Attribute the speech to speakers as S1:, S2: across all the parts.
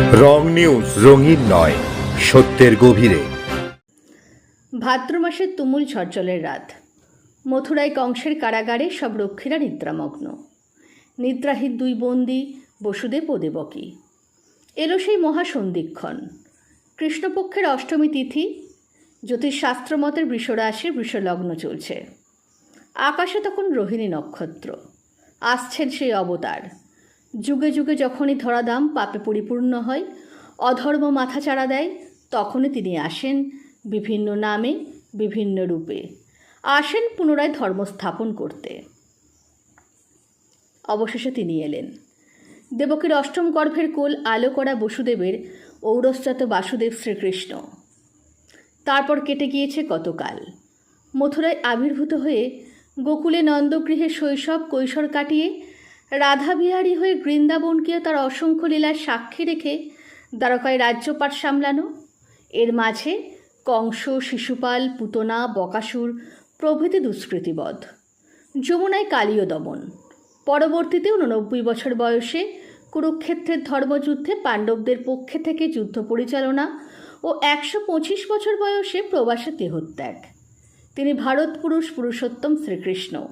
S1: রং news, রঙিন নয়, সত্যের গভীরে।
S2: ভাদ্র মাসের তুমুল ঝরঝলের রাত। মথুরায় কংসের কারাগারে সব রক্ষীরা নিদ্রামগ্ন। নিদ্রাহীন দুই বন্দি, বসুদেব ও দেবকী। এলো সেই মহাসন্ধিক্ষণ। কৃষ্ণপক্ষের অষ্টমী তিথি, জ্যোতিষশাস্ত্রমতের বৃষরাশির বৃষলগ্ন চলছে। আকাশে তখন রোহিণী নক্ষত্র। আসছেন সেই অবতার। যুগে যুগে যখনই ধরাধাম পাপে পরিপূর্ণ হয়, অধর্ম মাথাচাড়া দেয়, তখনই তিনি আসেন বিভিন্ন নামে, বিভিন্ন রূপে। আসেন পুনরায় ধর্ম স্থাপন করতে। অবশেষে তিনি এলেন। দেবকীর অষ্টম গর্ভের কোল আলো করা বসুদেবের ঔরসজাত বাসুদেব শ্রীকৃষ্ণ। তারপর কেটে গিয়েছে কতকাল। মথুরায় আবির্ভূত হয়ে গোকুলে নন্দগৃহে শৈশব কৈশোর কাটিয়ে রাধাবিহারী হয়ে বৃন্দাবনকে তার অসংখ্য লীলার সাক্ষী রেখে দ্বারকায় রাজ্যপাট সামলানো। এর মাঝে কংস, শিশুপাল, পুতনা, বকাসুর প্রভৃতি দুষ্কৃতিবধ। যমুনায় কালীয় দমন। পরবর্তীতে উননব্বই বছর বয়সে কুরুক্ষেত্রের ধর্মযুদ্ধে পাণ্ডবদের পক্ষে থেকে যুদ্ধ পরিচালনা ও একশো পঁচিশ বছর বয়সে প্রবাসে দেহত্যাগ। তিনি ভারত পুরুষ পুরুষোত্তম শ্রীকৃষ্ণ।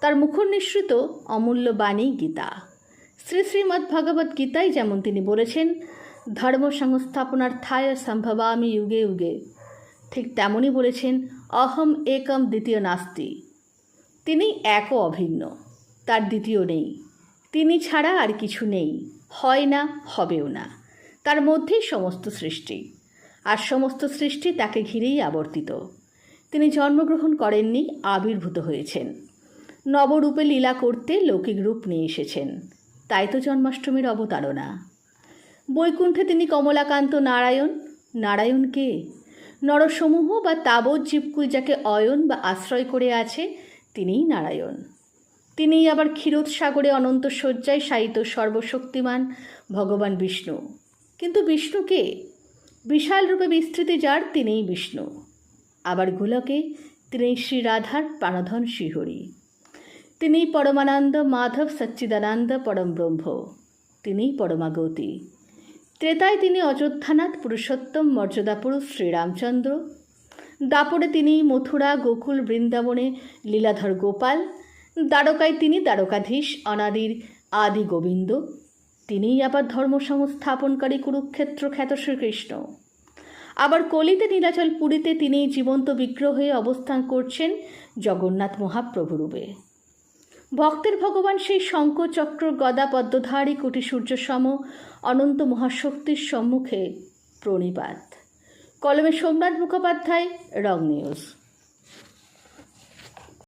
S2: তার মুখনিসৃত অমূল্য বাণী গীতা। শ্রী শ্রীমদ্ ভগবদ্ গীতায় যেমন তিনি বলেছেন, ধর্ম সংস্থাপনার্থায় সম্ভবামি যুগে যুগে। ঠিক তেমনই বলেছেন, অহম একম দ্বিতীয় নাস্তি। তিনি একও অভিন্ন, তার দ্বিতীয় নেই। তিনি ছাড়া আর কিছু নেই, হয় না, হবেও না। তার মধ্যেই সমস্ত সৃষ্টি, আর সমস্ত সৃষ্টি তাকে ঘিরেই আবর্তিত। তিনি জন্মগ্রহণ করেননি, আবির্ভূত হয়েছেন। নবরূপে লীলা করতে লৌকিক রূপ নিয়ে এসেছেন। তাই তো জন্মাষ্টমীর অবতারণা। বৈকুণ্ঠে তিনি কমলাকান্ত নারায়ণ। নারায়ণ কে? নরসমূহ বা তাবৎ জীবকুল যাকে অয়ন বা আশ্রয় করে আছে, তিনিই নারায়ণ। তিনিই আবার ক্ষীরোৎসাগরে অনন্ত শয্যায় শায়িত সর্বশক্তিমান ভগবান বিষ্ণু। কিন্তু বিষ্ণুকে বিশাল রূপে বিস্তৃতি যার, তিনিই বিষ্ণু। আবার গোলকে তিনি শ্রী রাধার প্রাণধন শ্রীহরি। তিনিই পরমানন্দ মাধব সচ্চিদানন্দ পরম ব্রহ্ম তিনিই পরমাগতি ত্রেতায় তিনি অযোধ্যানাথ পুরুষোত্তম মর্যাদাপুরুষ শ্রীরামচন্দ্র দাপরে তিনি মথুরা গোকুল বৃন্দাবনে লীলাধর গোপাল দ্বারকায় তিনি দ্বারকাধীশ অনাদির আদি গোবিন্দ তিনিই আবার ধর্ম সংস্থাপনকারী কুরুক্ষেত্র খ্যাত শ্রীকৃষ্ণ আবার কলিতে নীলাচল পুরীতে তিনি জীবন্ত বিগ্রহে অবস্থান করছেন জগন্নাথ মহাপ্রভুরূপে ভক্তের ভগবান সেই শঙ্খ চক্র, গদা পদ্মধারী, কোটি সূর্য সম, অনন্ত মহাশক্তির সম্মুখে প্রণিপাত। কলমে সোমনাথ মুখোপাধ্যায়, রং নিউজ।